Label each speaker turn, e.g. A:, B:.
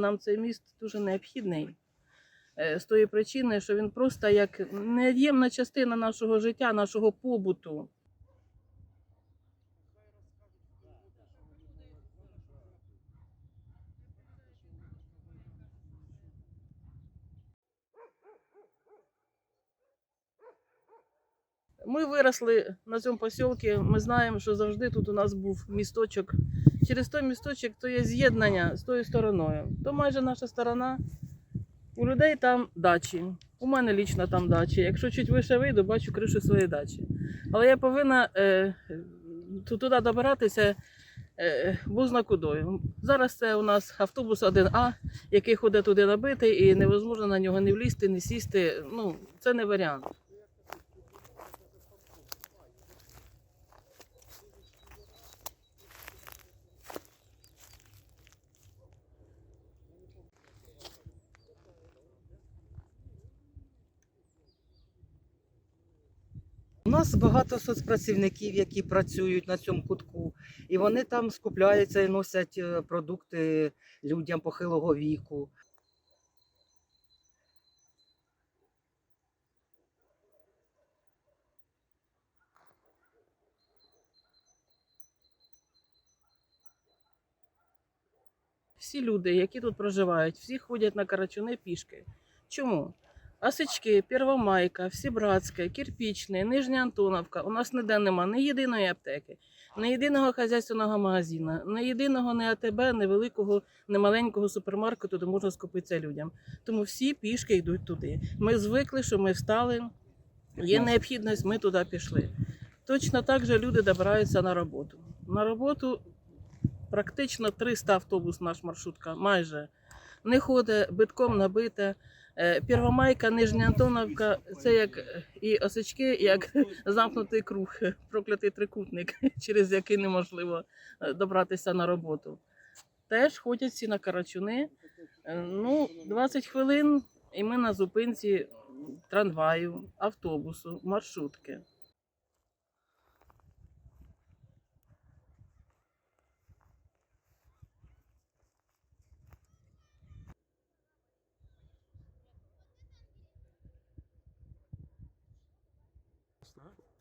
A: Нам цей міст дуже необхідний е, з тої причини, що він просто як невід'ємна частина нашого життя, нашого побуту. Ми виросли на цьому посілку. Ми знаємо, що завжди тут у нас був місточок. Через той місточок то є з'єднання з тою стороною. То майже наша сторона. У людей там дачі. У мене лічно там дачі. Якщо чуть вище вийду, бачу кришу своєї дачі. Але я повинна е, туди добиратися е, бузна. Зараз це у нас автобус 1А, який ходить туди набитий, і невозможно на нього не влізти, не сісти. Ну, це не варіант.
B: У нас багато соцпрацівників, які працюють на цьому кутку, і вони там скупляються і носять е, продукти людям похилого віку.
A: Всі люди, які тут проживають, всі ходять на Карачуни пішки. Чому? Осички, Первомайка, Всібратська, Кирпічне, Нижня Антоновка. У нас ніде нема ні єдиної аптеки, ні єдиного хазяйственного магазину, ні єдиного ні АТБ, ні великого, ні маленького супермаркету, де можна скупитися людям. Тому всі пішки йдуть туди. Ми звикли, що ми встали, є необхідність, ми туди пішли. Точно так же люди добираються на роботу. На роботу практично 300 автобус наш маршрутка, майже. Не ходить, битком набита. Е, Первомайка, Нижня Антоновка це як е, і осички, як замкнутий круг, проклятий трикутник, через який неможливо е, добратися на роботу. Теж ходять всі на карачуни. Ну, 20 хвилин, і ми на зупинці трамваю, автобусу, маршрутки. that.